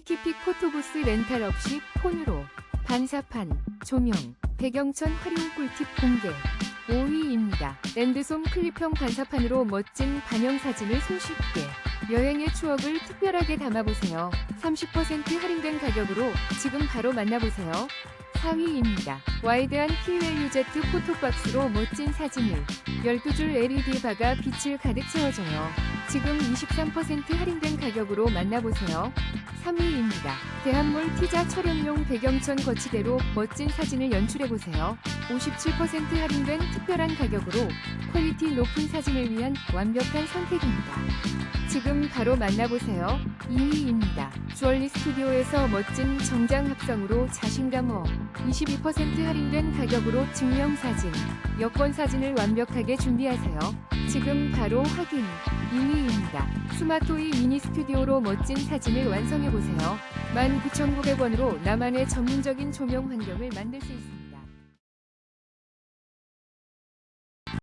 키키픽 포토부스 렌탈 없이 폰으로 반사판, 조명, 배경천 활용 꿀팁 공개 5위입니다. 랜드솜 클립형 반사판으로 멋진 반영 사진을 손쉽게 여행의 추억을 특별하게 담아보세요. 30% 할인된 가격으로 지금 바로 만나보세요. 4위입니다. 와이드한 PULUZ 포토박스로 멋진 사진을 12줄 LED 바가 빛을 가득 채워줘요. 지금 23% 할인된 가격으로 만나보세요. 3위입니다. 대한몰 티자 촬영용 배경천 거치대로 멋진 사진을 연출해보세요. 57% 할인된 특별한 가격으로 퀄리티 높은 사진을 위한 완벽한 선택입니다. 지금 바로 만나보세요. 2위입니다. 주얼리 스튜디오에서 멋진 정장 합성으로 자신감 업 22% 할인된 가격으로 증명사진, 여권 사진을 완벽하게 준비하세요. 지금 바로 확인. 2위입니다. 스마토이 미니 스튜디오로 멋진 사진을 완성해보세요. 19,900원으로 나만의 전문적인 조명 환경을 만들 수 있습니다.